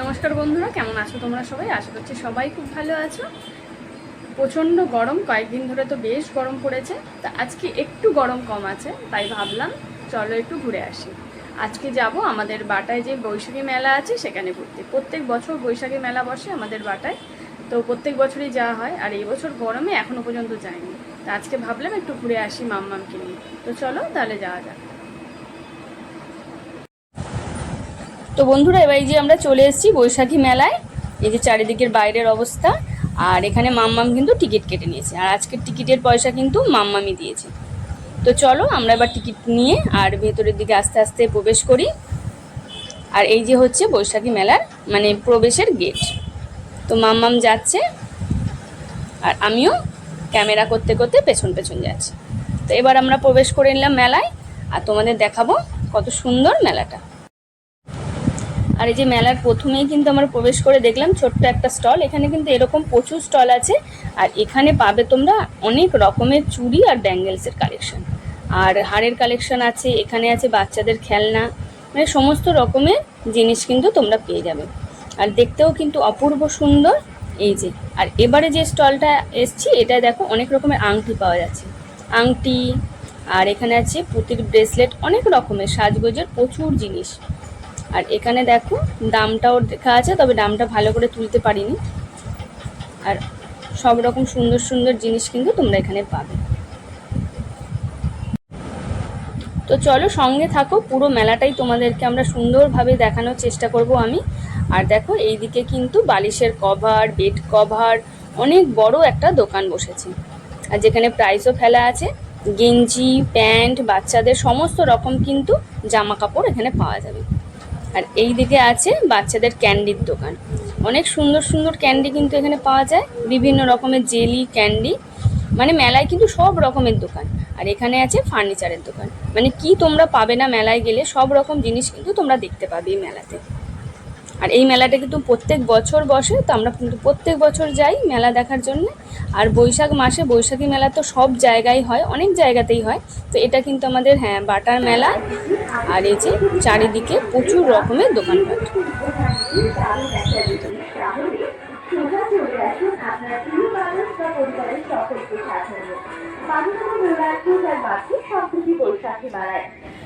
নমস্কার বন্ধুরা, কেমন আছো তোমরা সবাই? আশা করছি সবাই খুব ভালো আছো। প্রচণ্ড গরম, কয়েকদিন ধরে তো বেশ গরম পড়েছে। তা আজকে একটু গরম কম আছে, তাই ভাবলাম চলো একটু ঘুরে আসি। আজকে যাব আমাদের বাটায় যে বৈশাখী মেলা আছে, সেখানে ঘুরতে। প্রত্যেক বছর বৈশাখী মেলা বসে আমাদের বাটায়। তো প্রত্যেক বছরই যাওয়া হয়, আর এই বছর গরমে এখনও পর্যন্ত যায়নি তা আজকে ভাবলাম একটু ঘুরে আসি মাম্মামকে নিয়ে। তো চলো তাহলে যাওয়া যাক। তো বন্ধুরা, এবার এই যে আমরা চলে এসেছি বৈশাখী মেলায়। এই যে চারিদিকের বাইরের অবস্থা। আর এখানে মাম্মাম কিন্তু টিকিট কেটে নিয়েছে। আর আজকের টিকিটের পয়সা কিন্তু মাম্মামই দিয়েছে। তো চলো, আমরা এবার টিকিট নিয়ে আর ভেতরের দিকে আস্তে আস্তে প্রবেশ করি। আর এই যে হচ্ছে বৈশাখী মেলার মানে প্রবেশের গেট। তো মাম্মাম যাচ্ছে, আর আমিও ক্যামেরা করতে করতে পেছন পেছন যাচ্ছি। তো এবার আমরা প্রবেশ করে নিলাম মেলায়, আর তোমাদের দেখাবো কত সুন্দর মেলাটা। আর এই যে মেলার প্রথমেই কিন্তু আমরা প্রবেশ করে দেখলাম ছোট্ট একটা স্টল। এখানে কিন্তু এরকম প্রচুর স্টল আছে। আর এখানে পাবে তোমরা অনেক রকমের চুড়ি আর ব্যাঙ্গেলসের কালেকশন। আর হাড়ের কালেকশন আছে, এখানে আছে বাচ্চাদের খেলনা। মানে সমস্ত রকমের জিনিস কিন্তু তোমরা পেয়ে যাবে। আর দেখতেও কিন্তু অপূর্ব সুন্দর। এই যে, আর এবারে যে স্টলটা এসছি, এটা দেখো অনেক রকমের আংটি পাওয়া যাচ্ছে। আংটি, আর এখানে আছে পুতির ব্রেসলেট, অনেক রকমের সাজগোজের প্রচুর জিনিস। আর এখানে দেখো, দামটাও লেখা আছে, তবে দামটা ভালো করে তুলতে পারিনি। আর সব রকম সুন্দর সুন্দর জিনিস কিন্তু তোমরা এখানে পাবে। তো চলো সঙ্গে থাকো, পুরো মেলাটাই তোমাদেরকে আমরা সুন্দরভাবে দেখানোর চেষ্টা করব আমি। আর দেখো, এইদিকে কিন্তু বালিশের কভার, বেড কভার, অনেক বড় একটা দোকান বসেছে। আর যেখানে প্রাইসও ফেলা আছে, গেঞ্জি, প্যান্ট, বাচ্চাদের সমস্ত রকম কিন্তু জামা কাপড় এখানে পাওয়া যাবে। আর এই দিকে আছে বাচ্চাদের ক্যান্ডির দোকান। অনেক সুন্দর সুন্দর ক্যান্ডি কিন্তু এখানে পাওয়া যায়। বিভিন্ন রকমের জেলি, ক্যান্ডি মানে মেলায় কিন্তু সব রকমের দোকান। আর এখানে আছে ফার্নিচারের দোকান। মানে কি তোমরা পাবে না মেলায় গেলে সব রকম জিনিস কিন্তু তোমরা দেখতে পাবে এই মেলাতে। আর এই মেলাটা কিন্তু প্রত্যেক বছর বসে, তো আমরা কিন্তু প্রত্যেক বছর যাই মেলা দেখার জন্য। আর বৈশাখ মাসে বৈশাখী মেলা তো সব জায়গায় হয়, অনেক জায়গাতেই হয়। তো এটা কিন্তু আমাদের হ্যাঁ বাটার মেলা। আর এই যে চারিদিকে প্রচুর রকমের দোকানপাট।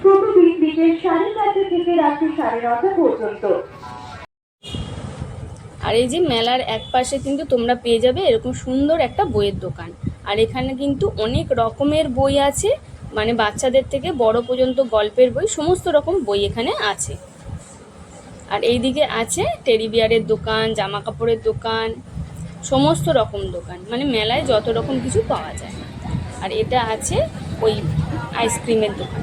প্রতিদিন সাড়ে থেকে রাত্রি সাড়ে নটা পর্যন্ত। আর এই যে মেলার এক পাশে কিন্তু তোমরা পেয়ে যাবে এরকম সুন্দর একটা বইয়ের দোকান। আর এখানে কিন্তু অনেক রকমের বই আছে মানে বাচ্চাদের থেকে বড় পর্যন্ত গল্পের বই, সমস্ত রকম বই এখানে আছে। আর এইদিকে আছে টেডি বিয়ারের দোকান জামা কাপড়ের দোকান, সমস্ত রকম দোকান। মানে মেলায় যত রকম কিছু পাওয়া যায়। আর এটা আছে ওই আইসক্রিমের দোকান।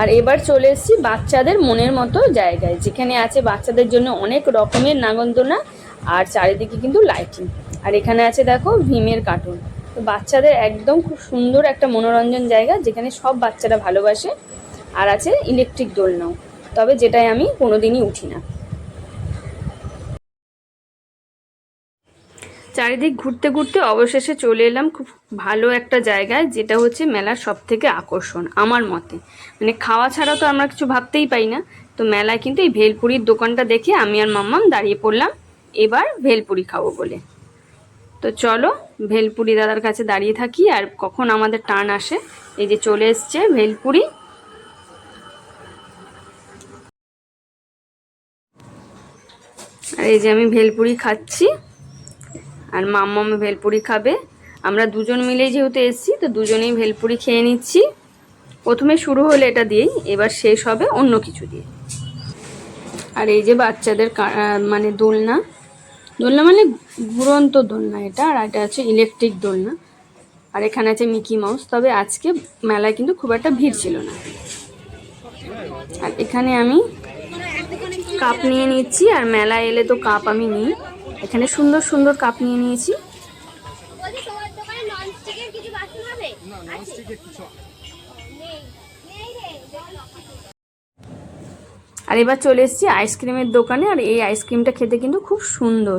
আর এবার চলে এসেছি বাচ্চাদের মনের মতো জায়গায়, যেখানে আছে বাচ্চাদের জন্য অনেক রকমের নাগন্দনা আর চারিদিকে কিন্তু লাইটিং আর এখানে আছে দেখো ভীমের কার্টুন তো বাচ্চাদের একদম খুব সুন্দর একটা মনোরঞ্জন জায়গা, যেখানে সব বাচ্চারা ভালোবাসে। আর আছে ইলেকট্রিক দোলনাও। তবে যেটাই আমি কোনোদিনই উঠি না। চারিদিক ঘুরতে ঘুরতে অবশেষে চলে এলাম খুব ভালো একটা জায়গায়, যেটা হচ্ছে মেলার সব থেকে আকর্ষণ আমার মতে। মানে খাওয়া ছাড়া তো আমরা কিছু ভাবতেই পাই না। তো মেলায় কিন্তু এই ভেলপুরির দোকানটা দেখে আমি আর মাম্মাম দাঁড়িয়ে পড়লাম। এবার ভেলপুরি খাব বলে। তো চলো, ভেলপুরি দাদার কাছে দাঁড়িয়ে থাকি আর কখন আমাদের টান আসে, এই যে চলে এসছে ভেলপুরি। আর এই যে আমি ভেলপুরি খাচ্ছি। আর মাম্মাম ভেলপুরি খাবে। আমরা দুজন মিলেই যেহেতু এসেছি, তো দুজনেই ভেলপুরি খেয়ে নিচ্ছি। প্রথমে শুরু হলে এটা দিয়েই, এবার শেষ হবে অন্য কিছু দিয়ে। আর এই যে বাচ্চাদের মানে দোলনা। দোলনা মানে ঘুরন্ত দোলনা এটা, আর এটা আছে ইলেকট্রিক দোলনা। আর এখানে আছে মিকি মাউস, তবে আজকে মেলায় কিন্তু খুব একটা ভিড় ছিল না। আর এখানে আমি কাপ নিয়ে নিচ্ছি, আর মেলায় এলে তো কাপ আমি নিই। এখানে সুন্দর সুন্দর কাপ নিয়ে নিয়েছি। আর এবার চলে এসেছি আইসক্রিমের দোকানে আর এই আইসক্রিমটা খেতে কিন্তু খুব সুন্দর।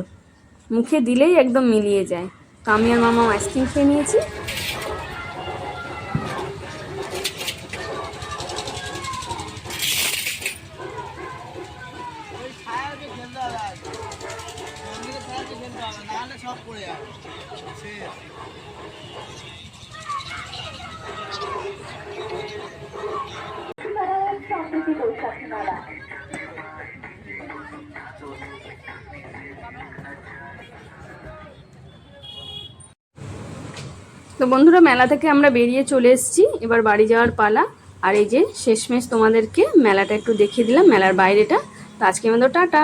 মুখে দিলেই একদম মিলিয়ে যায়। তো আমি আর মামা আইসক্রিম খেয়ে নিয়েছি। তো বন্ধুরা, মেলা থেকে আমরা বেরিয়ে চলে এসেছি। এবার বাড়ি যাওয়ার পালা। আর এই যে শেষমেশ তোমাদেরকে মেলাটা একটু দেখিয়ে দিলাম, মেলার বাইরেটা। তো আজকে আমাদের টাটা।